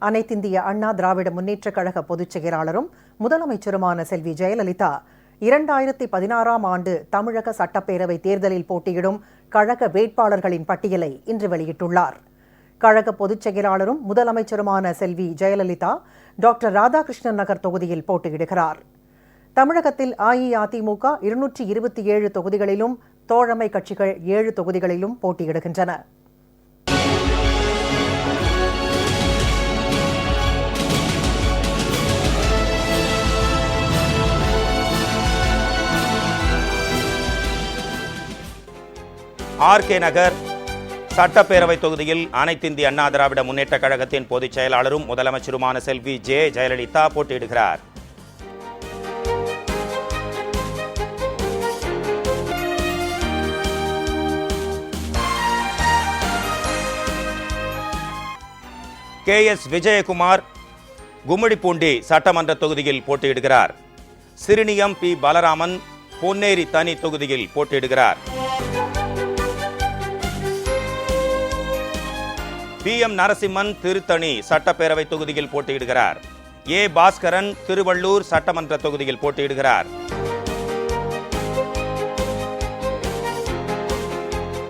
அனைத்திந்திய அண்ணா திராவிட முன்னேற்றக் கழக பொதுச் செயலாளரும் முதலமைச்சருமான செல்வி ஜெயலலிதா இரண்டாயிரத்தி பதினாறாம் ஆண்டு தமிழக சட்டப்பேரவை தேர்தலில் போட்டியிடும் கழக வேட்பாளர்களின் பட்டியலை இன்று வெளியிட்டுள்ளார். கழக பொதுச் செயலாளரும் முதலமைச்சருமான செல்வி ஜெயலலிதா டாக்டர் ராதாகிருஷ்ணன் நகர் தொகுதியில் போட்டியிடுகிறார். தமிழகத்தில் அஇஅதிமுக இருநூற்றி இருபத்தி ஏழு தொகுதிகளிலும் தோழமை கட்சிகள் ஏழு தொகுதிகளிலும் போட்டியிடுகின்றன. ஆர் கே நகர் சட்டப்பேரவை தொகுதியில் அனைத்திந்திய அண்ணா திராவிட முன்னேற்ற கழகத்தின் பொதுச் செயலாளரும் முதலமைச்சருமான செல்வி ஜே ஜெயலலிதா போட்டியிடுகிறார். கே எஸ் விஜயகுமார் கும்மிடிப்பூண்டி சட்டமன்ற தொகுதியில் போட்டியிடுகிறார். சிறுனியம் பி. பலராமன் பொன்னேரி தனி தொகுதியில் போட்டியிடுகிறார். பி எம் நரசிம்மன் திருத்தணி சட்டப்பேரவை தொகுதியில் போட்டியிடுகிறார். ஏ பாஸ்கரன் திருவள்ளூர் சட்டமன்ற தொகுதியில் போட்டியிடுகிறார்.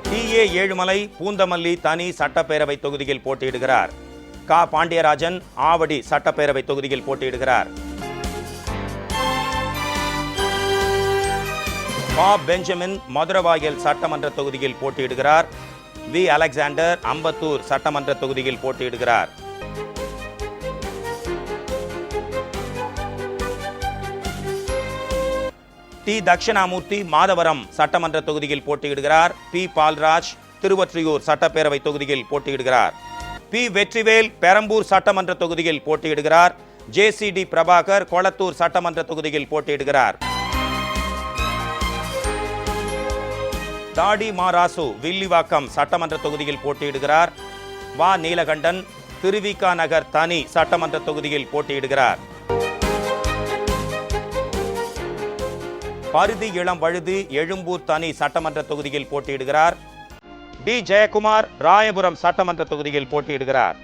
டி ஏ ஏழுமலை பூந்தமல்லி தனி சட்டப்பேரவை தொகுதியில் போட்டியிடுகிறார். கா பாண்டியராஜன் ஆவடி சட்டப்பேரவை தொகுதியில் போட்டியிடுகிறார். பா பெஞ்சமின் மதுரவாயல் சட்டமன்ற தொகுதியில் போட்டியிடுகிறார். வி அலெக்சாண்டர் அம்பத்தூர் சட்டமன்ற தொகுதியில் போட்டியிடுகிறார். டி தட்சிணாமூர்த்தி மாதவரம் சட்டமன்ற தொகுதியில் போட்டியிடுகிறார். பி பால்ராஜ் திருவொற்றியூர் சட்டப்பேரவை தொகுதியில் போட்டியிடுகிறார். பி வெற்றிவேல் பெரம்பூர் சட்டமன்ற தொகுதியில் போட்டியிடுகிறார். ஜேசிடி பிரபாகர் கொளத்தூர் சட்டமன்ற தொகுதியில் போட்டியிடுகிறார். தாடி மாராசு வில்லிவாக்கம் சட்டமன்ற தொகுதியில் போட்டியிடுகிறார். வா. நீலகண்டன் திருவிகா நகர் தனி சட்டமன்ற தொகுதியில் போட்டியிடுகிறார். பருதி இளம் வழுதி எழும்பூர் தனி சட்டமன்ற தொகுதியில் போட்டியிடுகிறார். டி. ஜெயக்குமார் ராயபுரம் சட்டமன்ற தொகுதியில் போட்டியிடுகிறார்.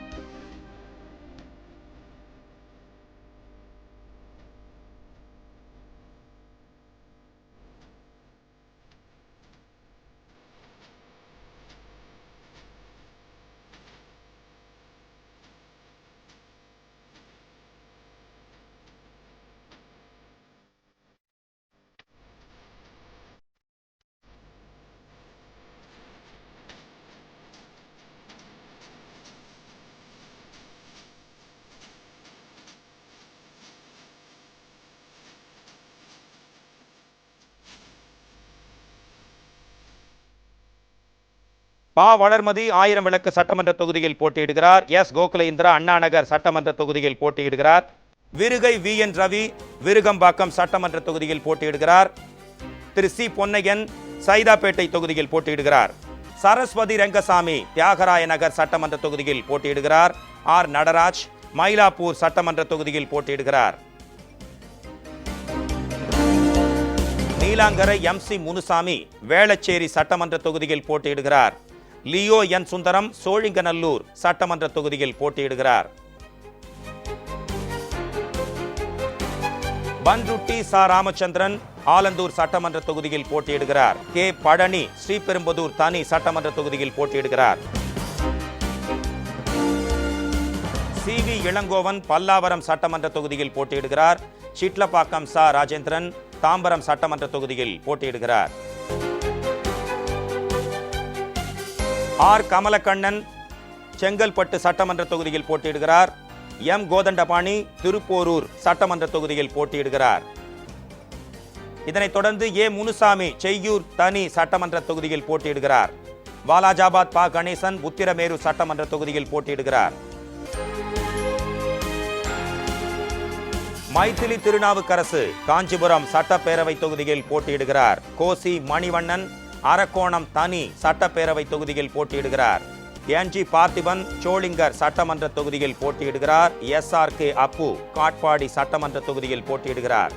பா வளர்மதி ஆயிரம் விளக்கு சட்டமன்ற தொகுதியில் போட்டியிடுகிறார். எஸ். கோகுலேந்திரா அண்ணா நகர் சட்டமன்ற தொகுதியில் போட்டியிடுகிறார். விருகை வி. என். ரவி விருகம்பாக்கம் சட்டமன்ற தொகுதியில் போட்டியிடுகிறார். திரு. சி. பொன்னையன் சைதாப்பேட்டை தொகுதியில் போட்டியிடுகிறார். சரஸ்வதி ரங்கசாமி தியாகராய நகர் சட்டமன்ற தொகுதியில் போட்டியிடுகிறார். ஆர். நடராஜ் மயிலாப்பூர் சட்டமன்ற தொகுதியில் போட்டியிடுகிறார். நீலாங்கரை எம். சி. முனுசாமி வேளச்சேரி சட்டமன்ற தொகுதியில் போட்டியிடுகிறார். லியோ என் சுந்தரம் சோழிங்கநல்லூர் சட்டமன்ற தொகுதியில் போட்டியிடுகிறார். பன்ருட்டி சா ராமச்சந்திரன் ஆலந்தூர் சட்டமன்ற தொகுதியில் போட்டியிடுகிறார். கே பழனி ஸ்ரீபெரும்புதூர் தனி சட்டமன்ற தொகுதியில் போட்டியிடுகிறார். சி வி இளங்கோவன் பல்லாவரம் சட்டமன்ற தொகுதியில் போட்டியிடுகிறார். சிட்லப்பாக்கம் சா ராஜேந்திரன் தாம்பரம் சட்டமன்ற தொகுதியில் போட்டியிடுகிறார். ஆர். கமலக்கண்ணன் செங்கல்பட்டு சட்டமன்ற தொகுதியில் போட்டியிடுகிறார். எம். கோதண்டபாணி திருப்போரூர் சட்டமன்ற தொகுதியில் போட்டியிடுகிறார். இதனைத் தொடர்ந்து ஏ. முனுசாமி செய்யூர் தனி சட்டமன்ற தொகுதியில் போட்டியிடுகிறார். வாலாஜாபாத் பா. கணேசன் உத்திரமேரு சட்டமன்ற தொகுதியில் போட்டியிடுகிறார். மைத்திலி திருநாவுக்கரசு காஞ்சிபுரம் சட்டப்பேரவை தொகுதியில் போட்டியிடுகிறார். கோசி மணிவண்ணன் அரக்கோணம் தனி சட்டப்பேரவை தொகுதியில் போட்டியிடுகிறார். என்ஜி பார்த்திபன் சோளிங்கர் சட்டமன்ற தொகுதியில் போட்டியிடுகிறார். S R K Appu Katpadi சட்டமன்ற தொகுதியில் போட்டியிடுகிறார்.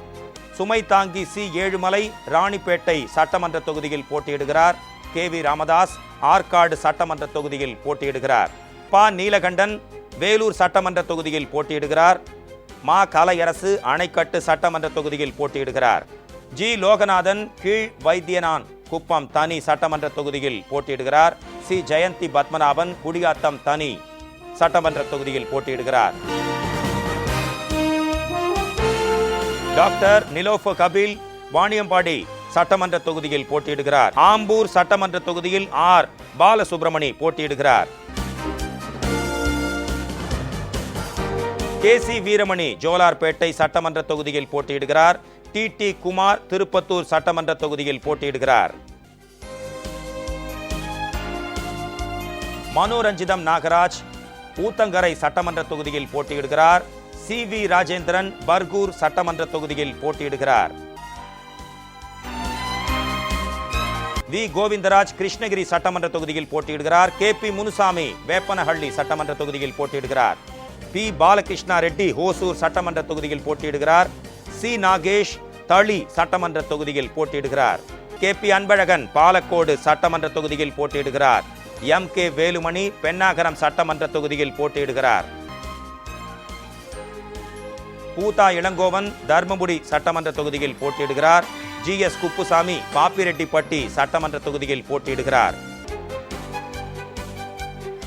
சுமை தாங்கி சி ஏழுமலை ராணிப்பேட்டை சட்டமன்ற தொகுதியில் போட்டியிடுகிறார். கே வி ராமதாஸ் ஆற்காடு சட்டமன்ற தொகுதியில் போட்டியிடுகிறார். ப நீலகண்டன் வேலூர் சட்டமன்ற தொகுதியில் போட்டியிடுகிறார். மா கலையரசு அணைக்கட்டு சட்டமன்ற தொகுதியில் போட்டியிடுகிறார். ஜி லோகநாதன் கீழ் வைத்தியனான் குப்பம் தனி சட்டமன்ற தொகுதியில் போட்டியிடுகிறார். சி. ஜெயந்தி பத்மநாபன் குடியாத்தம் தனி சட்டமன்ற தொகுதியில் போட்டியிடுகிறார். டாக்டர் நிலோஃபோ கபில் வாணியம்பாடி சட்டமன்ற தொகுதியில் போட்டியிடுகிறார். ஆம்பூர் சட்டமன்ற தொகுதியில் ஆர். பாலசுப்ரமணி போட்டியிடுகிறார். கே. சி. வீரமணி ஜோலார்பேட்டை சட்டமன்ற தொகுதியில் போட்டியிடுகிறார். டி டி குமார் திருப்பத்தூர் சட்டமன்ற தொகுதியில் போட்டியிடுகிறார். மனோரஞ்சிதம் நாகராஜ் ஊத்தங்கரை சட்டமன்ற தொகுதியில் போட்டியிடுகிறார். சி வி ராஜேந்திரன் பர்கூர் சட்டமன்ற தொகுதியில் போட்டியிடுகிறார். வி கோவிந்தராஜ் கிருஷ்ணகிரி சட்டமன்ற தொகுதியில் போட்டியிடுகிறார். கே பி முனுசாமி வேப்பனஹள்ளி சட்டமன்ற தொகுதியில் போட்டியிடுகிறார். பி பாலகிருஷ்ணா ரெட்டி ஹோசூர் சட்டமன்ற தொகுதியில் போட்டியிடுகிறார். சி நாகேஷ் தளி சட்டமன்ற தொகுதியில் போட்டியிடுகிறார். கே. பி. அன்பழகன் பாலக்கோடு சட்டமன்ற தொகுதியில் போட்டியிடுகிறார். எம். கே. வேலுமணி பெண்ணாகரம் சட்டமன்ற தொகுதியில் போட்டியிடுகிறார். பூதா இளங்கோவன் தர்மபுரி சட்டமன்ற தொகுதியில் போட்டியிடுகிறார். ஜி. எஸ். குப்புசாமி பாப்பிரெட்டிப்பட்டி சட்டமன்ற தொகுதியில் போட்டியிடுகிறார்.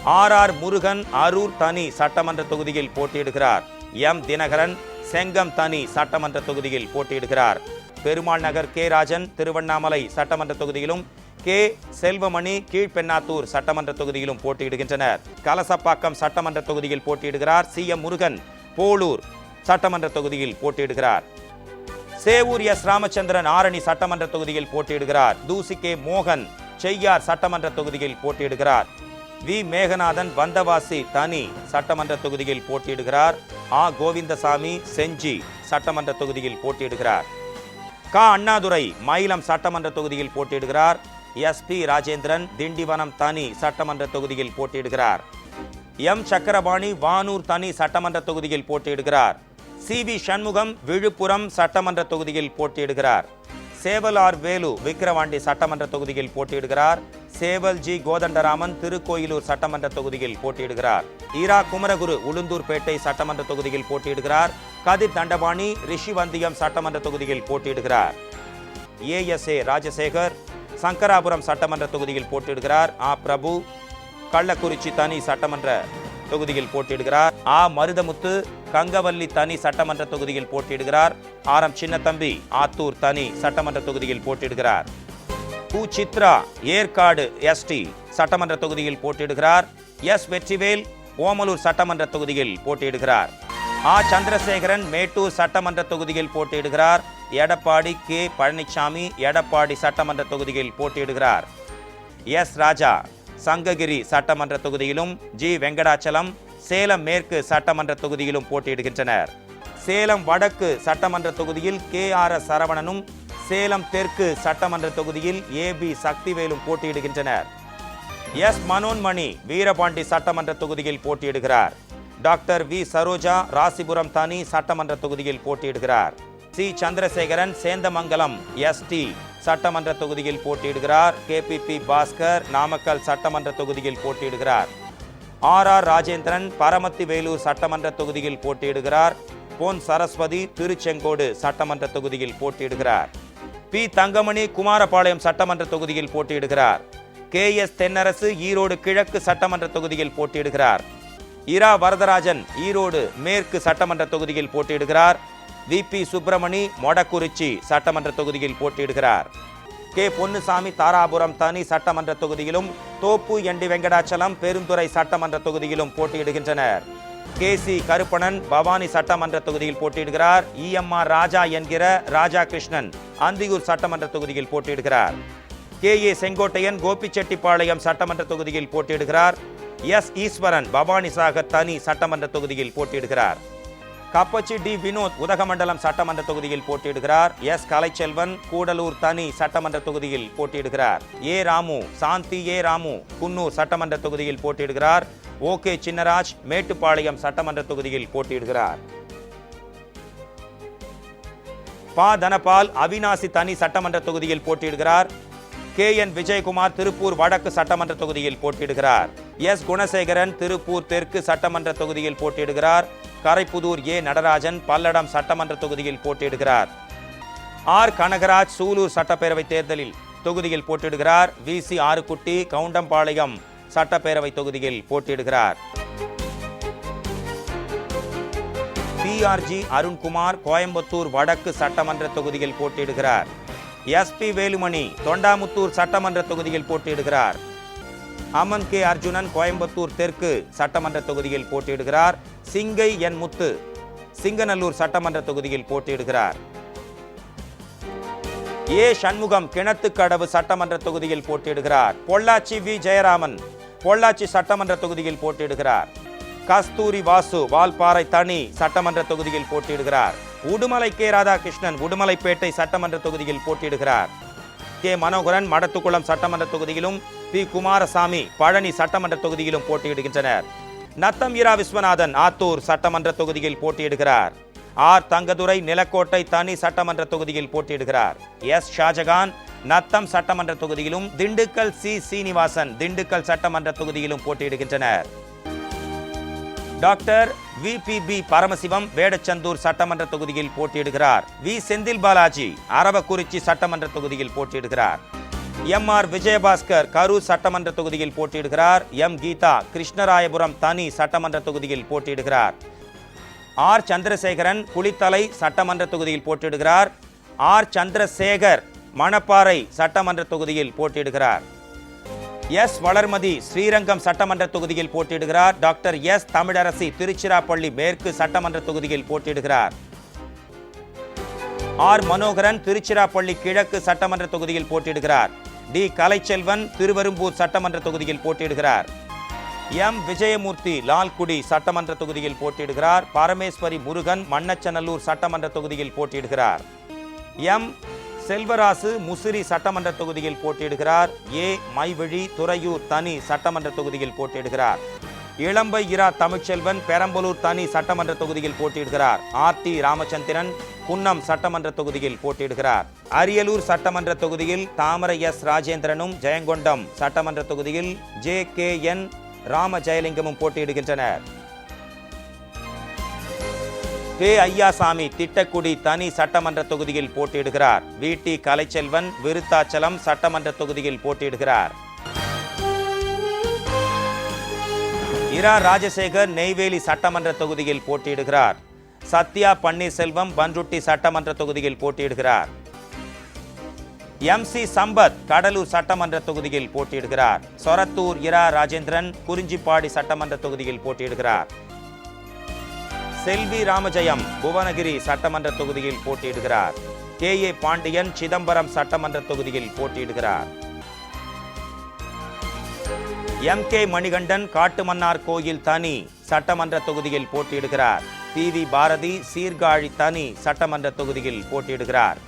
ஆர். ஆர். முருகன் அரூர் தனி சட்டமன்ற தொகுதியில் போட்டியிடுகிறார். எம். தினகரன் செங்கம் தனி சட்டமன்ற தொகுதியில் போட்டியிடுகிறார். பெருமாள் நகர் கே. ராஜன் திருவண்ணாமலை சட்டமன்ற தொகுதியிலும் கே. செல்வமணி கீழ்பெண்ணாத்தூர் சட்டமன்ற தொகுதியிலும் போட்டியிடுகின்றனர். கலசப்பாக்கம் சட்டமன்ற தொகுதியில் போட்டியிடுகிறார் சி. எம். முருகன். போலூர் சட்டமன்ற தொகுதியில் போட்டியிடுகிறார். சேவூர் எஸ். ராமச்சந்திரன் ஆரணி சட்டமன்ற தொகுதியில் போட்டியிடுகிறார். தூசி கே மோகன் செய்யார் சட்டமன்ற தொகுதியில் போட்டியிடுகிறார். வி. மேகநாதன் வந்தவாசி தனி சட்டமன்ற தொகுதியில் போட்டியிடுகிறார். ஆ. கோவிந்தசாமி செஞ்சி சட்டமன்ற தொகுதியில் போட்டியிடுகிறார். க. அண்ணாதுரை மயிலம் சட்டமன்ற தொகுதியில் போட்டியிடுகிறார். எஸ். பி. ராஜேந்திரன் திண்டிவனம் தனி சட்டமன்ற தொகுதியில் போட்டியிடுகிறார். எம். சக்கரபாணி வானூர் தனி சட்டமன்ற தொகுதியில் போட்டியிடுகிறார். சி. வி. சண்முகம் விழுப்புரம் சட்டமன்ற தொகுதியில் போட்டியிடுகிறார். சேவல் ஆர் வேலு விக்கிரவாண்டி சட்டமன்ற தொகுதியில் போட்டியிடுகிறார். சேவல் ஜி. கோதண்டராமன் திருக்கோயிலூர் சட்டமன்ற தொகுதியில் போட்டியிடுகிறார். ஈரா குமரகுரு உளுந்தூர்பேட்டை சட்டமன்ற தொகுதியில் போட்டியிடுகிறார். கதிர் தண்டபாணி ரிஷிவந்தியம் சட்டமன்ற தொகுதியில் போட்டியிடுகிறார். ஏஎஸ்ஏ ராஜசேகர் சங்கராபுரம் சட்டமன்ற தொகுதியில் போட்டியிடுகிறார். ஆ. பிரபு கள்ளக்குறிச்சி தனி சட்டமன்ற தொகுதியில் போட்டியிடுகிறார். ஆ. மருதமுத்து கங்கவல்லி தனி சட்டமன்ற தொகுதியில் போட்டியிடுகிறார். ஆர். எம். சின்னத்தம்பி ஆத்தூர் தனி சட்டமன்ற தொகுதியில் போட்டியிடுகிறார். கு சித்ரா ஏற்காடு எஸ்டி சட்டமன்ற தொகுதியில் போட்டியிடுகிறார். எஸ். வெற்றிவேல் ஓமலூர் சட்டமன்ற தொகுதியில் போட்டியிடுகிறார். ஆ. சந்திரசேகரன் மேட்டூர் சட்டமன்ற தொகுதியில் போட்டியிடுகிறார். எடப்பாடி கே. பழனிசாமி எடப்பாடி சட்டமன்ற தொகுதியில் போட்டியிடுகிறார். எஸ். ராஜா சங்ககிரி சட்டமன்ற தொகுதியிலும் ஜி. வெங்கடாச்சலம் சேலம் மேற்கு சட்டமன்ற தொகுதியிலும் போட்டியிடுகின்றனர். சேலம் வடக்கு சட்டமன்ற தொகுதியில் கே. ஆர். எஸ். சரவணனும் சேலம் தெற்கு சட்டமன்ற தொகுதியில் ஏ. பி. சக்திவேலும் போட்டியிடுகின்றனர். எஸ். மனோன்மணி வீரபாண்டி சட்டமன்ற தொகுதியில் போட்டியிடுகிறார். Doctor V. சரோஜா ராசிபுரம் தனி சட்டமன்ற தொகுதியில் போட்டியிடுகிறார். சி. சந்திரசேகரன் சேந்தமங்கலம் எஸ்டி சட்டமன்ற தொகுதியில் போட்டியிடுகிறார். கேபிபி பாஸ்கர் நாமக்கல் சட்டமன்ற தொகுதியில் போட்டியிடுகிறார். ஆர். ஆர். ராஜேந்திரன் பரமத்தி வேலூர் சட்டமன்ற தொகுதியில் போட்டியிடுகிறார். பொன் சரஸ்வதி திருச்செங்கோடு சட்டமன்ற தொகுதியில் போட்டியிடுகிறார். பி. தங்கமணி குமாரபாளையம் சட்டமன்ற தொகுதியில் போட்டியிடுகிறார். கே. எஸ். தென்னரசு ஈரோடு கிழக்கு சட்டமன்ற தொகுதியில் போட்டியிடுகிறார். இரா. வரதராஜன் ஈரோடு மேற்கு சட்டமன்ற தொகுதியில் போட்டியிடுகிறார். வி. பி. சுப்பிரமணி மொடக்குறிச்சி சட்டமன்ற தொகுதியில் போட்டியிடுகிறார். கே. பொன்னுசாமி தாராபுரம் தனி சட்டமன்ற தொகுதியிலும் தோப்பு என்டி வெங்கடாச்சலம் பெருந்துறை சட்டமன்ற தொகுதியிலும் போட்டியிடுகின்றனர். கே. சி. கருப்பணன் பவானி சட்டமன்ற தொகுதியில் போட்டியிடுகிறார். இஎம்ஆர் ராஜா என்கிற ராஜா கிருஷ்ணன் அந்தியூர் சட்டமன்ற தொகுதியில் போட்டியிடுகிறார். கே. ஏ. செங்கோட்டையன் கோபிச்செட்டிப்பாளையம் சட்டமன்ற தொகுதியில் போட்டியிடுகிறார். எஸ். ஈஸ்வரன் பவானி சாகர் தனி சட்டமன்ற தொகுதியில் போட்டியிடுகிறார். கப்பச்சி டி வினோத் உதகமண்டலம் சட்டமன்ற தொகுதியில் போட்டியிடுகிறார். எஸ். கலைச்செல்வன் கூடலூர் தனி சட்டமன்ற தொகுதியில் போட்டியிடுகிறார். ஏ. ராமு சாந்தி ஏ. ராமு குன்னூர் சட்டமன்ற தொகுதியில் போட்டியிடுகிறார். ஓ. கே. சின்னராஜ் மேட்டுப்பாளையம் சட்டமன்ற தொகுதியில் போட்டியிடுகிறார். பா. தனபால் அவினாசி தனி சட்டமன்ற தொகுதியில் போட்டியிடுகிறார். கே. என். விஜயகுமார் திருப்பூர் வடக்கு சட்டமன்ற தொகுதியில் போட்டியிடுகிறார். எஸ். குணசேகரன் திருப்பூர் தெற்கு சட்டமன்ற தொகுதியில் போட்டியிடுகிறார். கரைப்புதூர் ஏ. நடராஜன் பல்லடம் சட்டமன்ற தொகுதியில் போட்டியிடுகிறார். ஆர். கனகராஜ் சூலூர் சட்டப்பேரவை தேர்தலில் தொகுதியில் போட்டியிடுகிறார். வி. சி. ஆறுக்குட்டி கவுண்டம்பாளையம் சட்டப்பேரவை தொகுதியில் போட்டியிடுகிறார். பிஆர்ஜி அருண்குமார் கோயம்புத்தூர் வடக்கு சட்டமன்ற தொகுதியில் போட்டியிடுகிறார். எஸ்பி வேலுமணி தொண்டாமுத்தூர் சட்டமன்ற தொகுதியில் போட்டியிடுகிறார். அமன் கே அர்ஜுனன் கோயம்புத்தூர் தெற்கு சட்டமன்ற தொகுதியில் போட்டியிடுகிறார். சிங்கை என் முத்து சிங்கநல்லூர் சட்டமன்ற தொகுதியில் போட்டியிடுகிறார். ஏ சண்முகம் கிணத்துக்கடவு சட்டமன்ற தொகுதியில் போட்டியிடுகிறார். பொள்ளாச்சி வி ஜெயராமன் பொள்ளாச்சி சட்டமன்ற தொகுதியில் போட்டியிடுகிறார். கஸ்தூரி வாசு வால்பாறை தனி சட்டமன்ற தொகுதியில் போட்டியிடுகிறார். உடுமலை கே ராதாகிருஷ்ணன் உடுமலைப்பேட்டை சட்டமன்ற தொகுதியில் போட்டியிடுகிறார். கே மனோகரன் மடத்துக்குளம் சட்டமன்ற தொகுதியிலும் பி. குமாரசாமி பழனி சட்டமன்ற தொகுதியிலும் போட்டியிடுகின்றனர். நத்தம் இரா விஸ்வநாதன் ஆத்தூர் சட்டமன்ற தொகுதியில் போட்டியிடுகிறார். ஆர். தங்கதுரை நிலக்கோட்டை தனி சட்டமன்ற தொகுதியில் போட்டியிடுகிறார். எஸ். ஷாஜகான் நத்தம் சட்டமன்ற தொகுதியிலும் திண்டுக்கல் சி. சீனிவாசன் திண்டுக்கல் சட்டமன்ற தொகுதியிலும் போட்டியிடுகின்றனர். Doctor V. P. P. Paramasivam Vedasandur சட்டமன்ற தொகுதியில் போட்டியிடுகிறார். வி. செந்தில் பாலாஜி அரவக்குறிச்சி சட்டமன்ற தொகுதியில் போட்டியிடுகிறார். எம் ஆர் விஜயபாஸ்கர் கரூர் சட்டமன்ற தொகுதியில் போட்டியிடுகிறார். எம் கீதா கிருஷ்ணராயபுரம் தனி சட்டமன்ற தொகுதியில் போட்டியிடுகிறார். ஆர் சந்திரசேகரன் குளித்தலை சட்டமன்ற தொகுதியில் போட்டியிடுகிறார். ஆர் சந்திரசேகர் மணப்பாறை சட்டமன்ற தொகுதியில் போட்டியிடுகிறார். எஸ் வளர்மதி ஸ்ரீரங்கம் சட்டமன்ற தொகுதியில் போட்டியிடுகிறார். டாக்டர் எஸ் தமிழரசி திருச்சிராப்பள்ளி மேற்கு சட்டமன்ற தொகுதியில் போட்டியிடுகிறார். ஆர் மனோகரன் திருச்சிராப்பள்ளி கிழக்கு சட்டமன்ற தொகுதியில் போட்டியிடுகிறார். டி கலைச்செல்வன் திருவெரும்பூர் சட்டமன்ற தொகுதியில் போட்டியிடுகிறார். எம். விஜயமூர்த்தி லால்குடி சட்டமன்ற தொகுதியில் போட்டியிடுகிறார். பரமேஸ்வரி முருகன் மண்ணச்சநல்லூர் சட்டமன்ற தொகுதியில் போட்டியிடுகிறார். எம். செல்வராசு முசிறி சட்டமன்ற தொகுதியில் போட்டியிடுகிறார். ஏ. மைவழி துறையூர் தனி சட்டமன்ற தொகுதியில் போட்டியிடுகிறார். இளம்பை இரா தமிழ்ச்செல்வன் பெரம்பலூர் தனி சட்டமன்ற தொகுதியில் போட்டியிடுகிறார். ஆர் டி ராமச்சந்திரன் குன்னம் சட்டமன்ற தொகுதியில் போட்டியிடுகிறார். அரியலூர் சட்டமன்ற தொகுதியில் தாமரை எஸ் ராஜேந்திரனும் ஜெயங்கொண்டம் சட்டமன்ற தொகுதியில் ஜே கே என் ராம ஜெயலிங்கமும் போட்டியிடுகின்றனர். பே ஐயாசாமி திட்டக்குடி தனி சட்டமன்ற தொகுதியில் போட்டியிடுகிறார். வி டி கலைச்செல்வன் விருத்தாச்சலம் சட்டமன்ற தொகுதியில் போட்டியிடுகிறார். இரா ராஜசேகர் நெய்வேலி சட்டமன்ற தொகுதியில் போட்டியிடுகிறார். சத்யா பன்னீர்செல்வம் பன்ருட்டி சட்டமன்ற தொகுதியில் போட்டியிடுகிறார். எம் சி சம்பத் கடலூர் சட்டமன்ற தொகுதியில் போட்டியிடுகிறார். சொரத்தூர் இரா ராஜேந்திரன் குறிஞ்சிப்பாடி சட்டமன்ற தொகுதியில் போட்டியிடுகிறார். செல்வி ராமஜெயம் புவனகிரி சட்டமன்ற தொகுதியில் போட்டியிடுகிறார். கே ஏ பாண்டியன் சிதம்பரம் சட்டமன்ற தொகுதியில் போட்டியிடுகிறார். எம் கே மணிகண்டன் காட்டுமன்னார் கோயில் தனி சட்டமன்ற தொகுதியில் போட்டியிடுகிறார். பி வி பாரதி சீர்காழி தனி சட்டமன்ற தொகுதியில் போட்டியிடுகிறார்.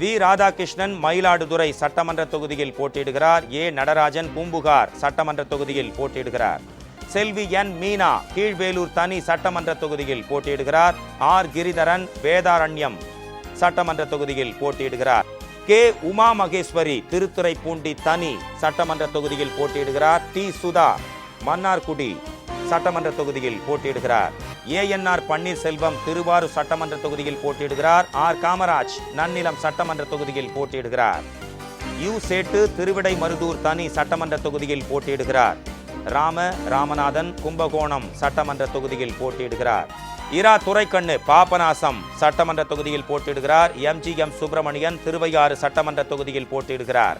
வி ராதாகிருஷ்ணன் மயிலாடுதுறை சட்டமன்ற தொகுதியில் போட்டியிடுகிறார். ஏ நடராஜன் பூம்புகார் சட்டமன்ற தொகுதியில் போட்டியிடுகிறார். செல்வி என் மீனா கீழ்வேலூர் தனி சட்டமன்ற தொகுதியில் போட்டியிடுகிறார். ஆர் கிரிதரன் வேதாரண்யம் சட்டமன்ற தொகுதியில் போட்டியிடுகிறார். கே உமா மகேஸ்வரி திருத்துறைப்பூண்டி தனி சட்டமன்ற தொகுதியில் போட்டியிடுகிறார் டி சுதா. மன்னார்குடி சட்டமன்ற தொகுதியில் போட்டியிடுகிறார். ஏஎன்ஆர் பன்னீர்செல்வம் திருவாரூர் சட்டமன்ற தொகுதியில் போட்டியிடுகிறார். ஆர் காமராஜ் நன்னிலம் சட்டமன்ற தொகுதியில் போட்டியிடுகிறார். யு சேட்டு திருவிடை மருதூர் தனி சட்டமன்ற தொகுதியில் போட்டியிடுகிறார். ராம ராமநாதன் கும்பகோணம் சட்டமன்ற தொகுதியில் போட்டியிடுகிறார். இரா துரைக்கண்ணு பாபநாசம் சட்டமன்ற தொகுதியில் போட்டியிடுகிறார். எம்ஜிஎம் சுப்பிரமணியன் திருவையாறு சட்டமன்ற தொகுதியில் போட்டியிடுகிறார்.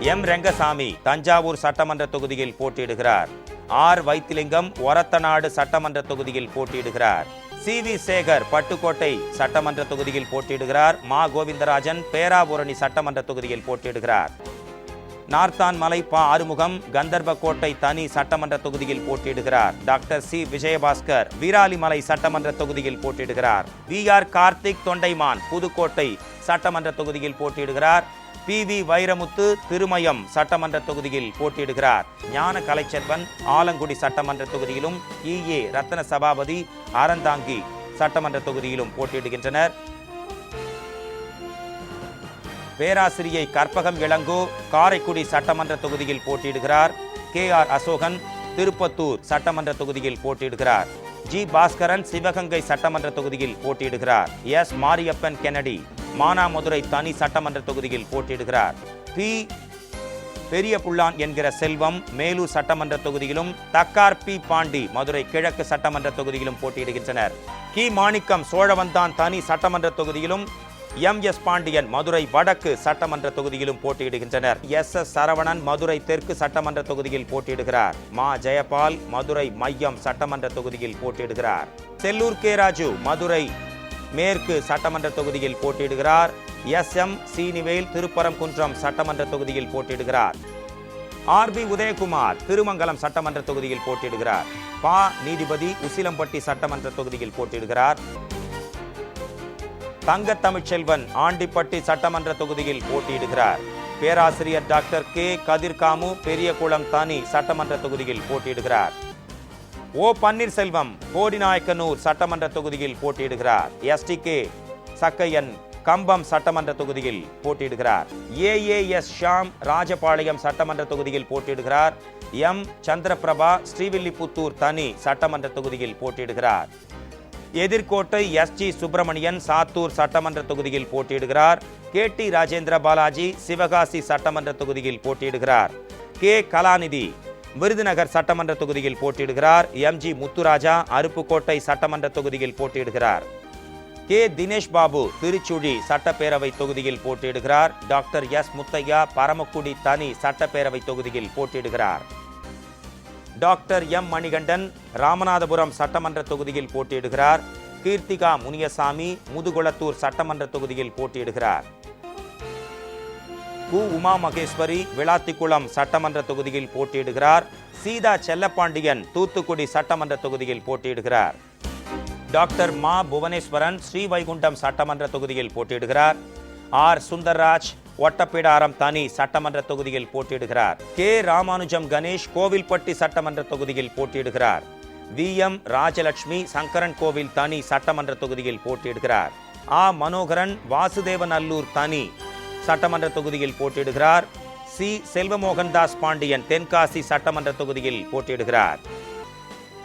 எம். ரெங்கசாமி தஞ்சாவூர் சட்டமன்ற தொகுதியில் போட்டியிடுகிறார். ஆர். வைத்திலிங்கம் ஒரத்தநாடு சட்டமன்ற தொகுதியில் போட்டியிடுகிறார். சி. வி. சேகர் பட்டுக்கோட்டை சட்டமன்ற தொகுதியில் போட்டியிடுகிறார். மா. கோவிந்தராஜன் பேராபூரணி சட்டமன்ற தொகுதியில் போட்டியிடுகிறார். நார்த்தான் மலை பா ஆறுமுகம் கந்தர்பக்கோட்டை தனி சட்டமன்ற தொகுதியில் போட்டியிடுகிறார். Doctor C. விஜயபாஸ்கர் வீராலிமலை சட்டமன்ற தொகுதியில் போட்டியிடுகிறார். வி. ஆர். கார்த்திக் தொண்டைமான் புதுக்கோட்டை சட்டமன்ற தொகுதியில் போட்டியிடுகிறார். பி. வி. வைரமுத்து திருமயம் சட்டமன்ற தொகுதியில் போட்டியிடுகிறார். ஞான கலைச்செல்வன் ஆலங்குடி சட்டமன்ற தொகுதியிலும் இ. ஏ. ரத்ன சபாபதி அறந்தாங்கி சட்டமன்ற தொகுதியிலும் போட்டியிடுகின்றனர். பேராசிரியை கற்பகம் இளங்கோ காரைக்குடி சட்டமன்ற தொகுதியில் போட்டியிடுகிறார். கே ஆர் அசோகன் திருப்பத்தூர் சட்டமன்ற தொகுதியில் போட்டியிடுகிறார். ஜி பாஸ்கரன் சிவகங்கை சட்டமன்ற தொகுதியில் போட்டியிடுகிறார். எஸ் மாரியப்பன் கெனடி மானாமதுரை தனி சட்டமன்ற தொகுதியில் போட்டியிடுகிறார். பி பெரிய புல்லான் என்கிற செல்வம் மேலூர் சட்டமன்ற தொகுதியிலும் தக்கார் பி பாண்டி மதுரை கிழக்கு சட்டமன்ற தொகுதியிலும் போட்டியிடுகின்றனர். கி மாணிக்கம் சோழவந்தான் தனி சட்டமன்ற தொகுதியிலும் எம் எஸ் பாண்டியன் மதுரை வடக்கு சட்டமன்ற தொகுதியிலும் போட்டியிடுகின்றனர். எஸ் எஸ் சரவணன் மதுரை தெற்கு சட்டமன்ற தொகுதியில் போட்டியிடுகிறார். மா ஜெயபால் மதுரை மையம் சட்டமன்ற தொகுதியில் போட்டியிடுகிறார். செல்லூர் கே ராஜு மதுரை மேற்கு சட்டமன்ற தொகுதியில் போட்டியிடுகிறார். எஸ் எம் சீனிவேல் திருப்பரங்குன்றம் சட்டமன்ற தொகுதியில் போட்டியிடுகிறார். ஆர் பி உதயகுமார் திருமங்கலம் சட்டமன்ற தொகுதியில் போட்டியிடுகிறார். பா நீதிபதி உசிலம்பட்டி சட்டமன்ற தொகுதியில் போட்டியிடுகிறார். தங்க தமிழ்ச்செல்வன் ஆண்டிப்பட்டி சட்டமன்ற தொகுதியில் போட்டியிடுகிறார். பேராசிரியர் டாக்டர் கே. கதிர்காமு பெரியகுளம் தனி சட்டமன்ற தொகுதியில் போட்டியிடுகிறார். ஓ. பன்னீர்செல்வம் கோடிநாயக்கனூர் சட்டமன்ற தொகுதியில் போட்டியிடுகிறார். ST K. சக்கையன் கம்பம் சட்டமன்ற தொகுதியில் போட்டியிடுகிறார். ஏஏஎஸ் ஷாம் ராஜபாளையம் சட்டமன்ற தொகுதியில் போட்டியிடுகிறார். எம். சந்திரபிரபா ஸ்ரீவில்லிபுத்தூர் தனி சட்டமன்ற தொகுதியில் போட்டியிடுகிறார். எதிர்கோட்டை எஸ் ஜி சுப்பிரமணியன் சாத்தூர் சட்டமன்ற தொகுதியில் போட்டியிடுகிறார். கே டி ராஜேந்திர பாலாஜி சிவகாசி சட்டமன்ற தொகுதியில் போட்டியிடுகிறார். கே கலாநிதி விருதுநகர் சட்டமன்ற தொகுதியில் போட்டியிடுகிறார். எம் ஜி முத்துராஜா அருப்புக்கோட்டை சட்டமன்ற தொகுதியில் போட்டியிடுகிறார். கே தினேஷ் பாபு திருச்சுழி சட்டப்பேரவை தொகுதியில் போட்டியிடுகிறார். டாக்டர் எஸ் முத்தையா பரமக்குடி தனி சட்டப்பேரவை தொகுதியில் போட்டியிடுகிறார். டாக்டர் எம் மணிகண்டன் ராமநாதபுரம் சட்டமன்ற தொகுதியில் போட்டியிடுகிறார். கீர்த்திகா முனியசாமி முதுகுளத்தூர் சட்டமன்ற தொகுதியில் போட்டியிடுகிறார். கு. உமா மகேஸ்வரி விளாத்திக்குளம் சட்டமன்ற தொகுதியில் போட்டியிடுகிறார். சீதா செல்லப்பாண்டியன் தூத்துக்குடி சட்டமன்ற தொகுதியில் போட்டியிடுகிறார். டாக்டர் மா புவனேஸ்வரன் ஸ்ரீவைகுண்டம் சட்டமன்ற தொகுதியில் போட்டியிடுகிறார். ஆர். சுந்தர்ராஜ் ஒட்டப்பிடாரம் தனி சட்டமன்ற தொகுதியில் போட்டியிடுகிறார். கே. ராமானுஜம் கணேஷ் கோவில்பட்டி சட்டமன்ற தொகுதியில் போட்டியிடுகிறார். வி. எம். ராஜலட்சுமி சங்கரன் கோவில் தனி சட்டமன்ற தொகுதியில் போட்டியிடுகிறார். ஆ. மனோகரன் வாசுதேவன் அல்லூர் தனி சட்டமன்ற தொகுதியில் போட்டியிடுகிறார். சி. செல்வமோகன்தாஸ் பாண்டியன் தென்காசி சட்டமன்ற தொகுதியில் போட்டியிடுகிறார்.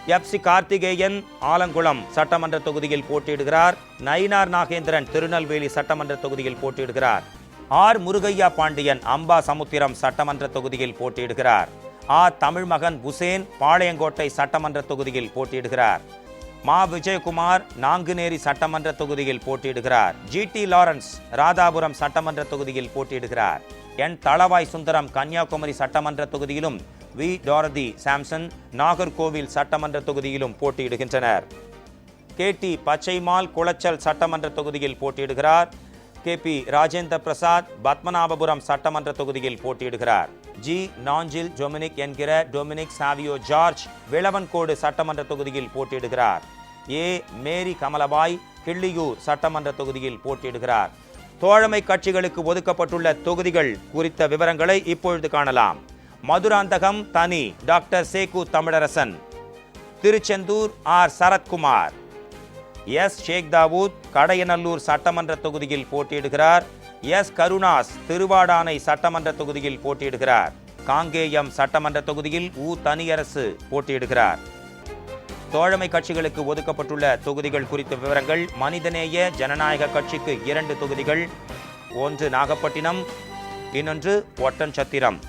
எஃப். சி. கார்த்திகேயன் ஆலங்குளம் சட்டமன்ற தொகுதியில் போட்டியிடுகிறார். நயினார் நாகேந்திரன் திருநெல்வேலி சட்டமன்ற தொகுதியில் போட்டியிடுகிறார். ஆர். முருகையா பாண்டியன் அம்பா சமுத்திரம் சட்டமன்ற தொகுதியில் போட்டியிடுகிறார். ஆ. தமிழ்மகன் உசேன் பாளையங்கோட்டை சட்டமன்ற தொகுதியில் போட்டியிடுகிறார். மா. விஜயகுமார் நாங்குநேரி சட்டமன்ற தொகுதியில் போட்டியிடுகிறார். ஜி. டி. லாரன்ஸ் ராதாபுரம் சட்டமன்ற தொகுதியில் போட்டியிடுகிறார். என். தளவாய் சுந்தரம் கன்னியாகுமரி சட்டமன்ற தொகுதியிலும் வி. டாரதி சாம்சன் நாகர்கோவில் சட்டமன்ற தொகுதியிலும் போட்டியிடுகின்றனர். கே. டி. பச்சைமால் குளச்சல் சட்டமன்ற தொகுதியில் போட்டியிடுகிறார். கே பி ராஜேந்திர பிரசாத் பத்மநாபபுரம் சட்டமன்ற தொகுதியில் போட்டியிடுகிறார். ஜி. நாஞ்சில் டொமினிக் என்கிற டொமினிக் சாவியோ ஜார்ஜ் விளவன்கோடு சட்டமன்ற தொகுதியில் போட்டியிடுகிறார். ஏ. மேரி கமலபாய் கிள்ளியூர் சட்டமன்ற தொகுதியில் போட்டியிடுகிறார். தோழமை கட்சிகளுக்கு ஒதுக்கப்பட்டுள்ள தொகுதிகள் குறித்த விவரங்களை இப்பொழுது காணலாம். மதுராந்தகம் தனி doctor Seku Tamilarasan. Tiruchendur R. Sarathkumar. S. Sheikh Dawood Kadayanallur சட்டமன்ற தொகுதியில் போட்டியிடுகிறார். எஸ். கருணாஸ் திருவாடானை சட்டமன்ற தொகுதியில் போட்டியிடுகிறார். காங்கேயம் சட்டமன்ற தொகுதியில் உ. தனியரசு போட்டியிடுகிறார். தோழமை கட்சிகளுக்கு ஒதுக்கப்பட்டுள்ள தொகுதிகள் குறித்த விவரங்கள் மனிதநேய ஜனநாயக கட்சிக்கு இரண்டு தொகுதிகள். ஒன்று நாகப்பட்டினம் இன்னொன்று ஒட்டன்சத்திரம்.